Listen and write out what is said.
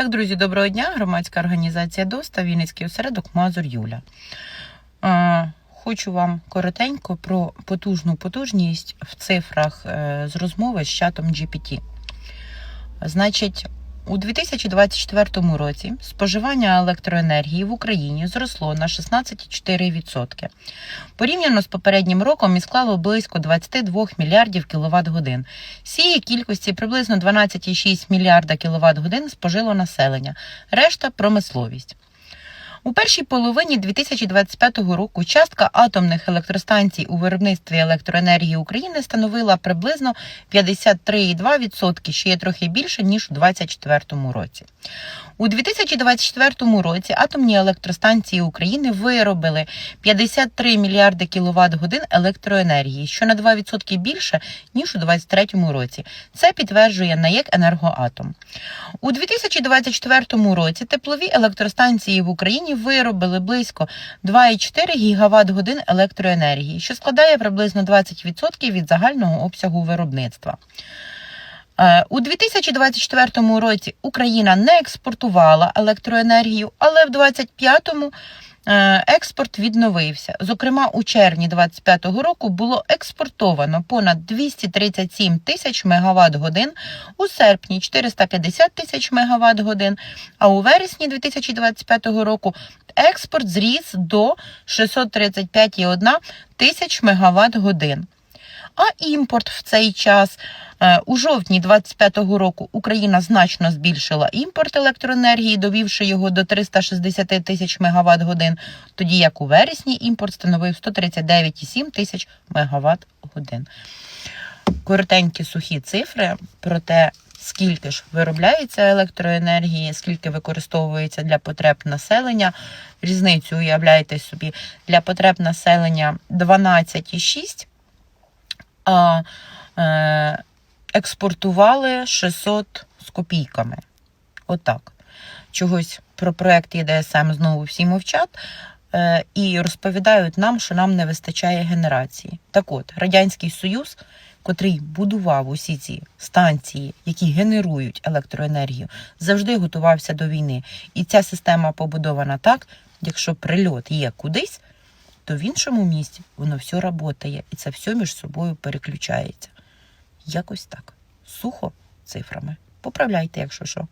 Так, друзі, доброго дня. Громадська організація ДОСТА, Вінницький осередок Мазур Юля. Хочу вам коротенько про потужну потужність в цифрах е, з розмови з чатом GPT. Значить, у 2024 році споживання електроенергії в Україні зросло на 16,4%. Порівняно з попереднім роком і склало близько 22 мільярдів кВт годин. Цієї кількості приблизно 12,6 мільярда кВт годин спожило населення, решта промисловість. У першій половині 2025 року частка атомних електростанцій у виробництві електроенергії України становила приблизно 53,2%, що є трохи більше ніж у 2024 році. У 2024 році атомні електростанції України виробили 53 мільярди кВт годин електроенергії, що на 2% більше ніж у 2023 році. Це підтверджує НАЕК «Енергоатом». У 2024 році теплові електростанції в Україні виробили близько 2,4 гігават годин електроенергії, що складає приблизно 20% від загального обсягу виробництва. Е, У 2024 році Україна не експортувала електроенергію, але в 2025 експорт відновився. Зокрема, у червні 2025 року було експортовано понад 237 тисяч мегаватт годин, у серпні 450 тисяч мегаватт годин, а у вересні 2025 року експорт зріс до 635,1 тисяч мегаватт годин. А імпорт в цей час е, у жовтні 25-го року Україна значно збільшила імпорт електроенергії, довівши його до 360 тисяч мегаватт годин, тоді як у вересні імпорт становив 139,7 тисяч мегаватт годин. Коротенькі сухі цифри про те, скільки ж виробляється електроенергії, скільки використовується для потреб населення. Різницю уявляєте собі, для потреб населення 12,6 е, експортували 600 з копійками. Отак. Чогось про проект ЄДСМ знову всі мовчать. е, І розповідають нам, що нам не вистачає генерації. Так от, Радянський Союз, котрий будував усі ці станції, які генерують електроенергію, завжди готувався до війни. І ця система побудована так, якщо прильот є кудись, то в іншому місці воно все працює і це все між собою переключається. Якось так. Сухо цифрами. Поправляйте, якщо що.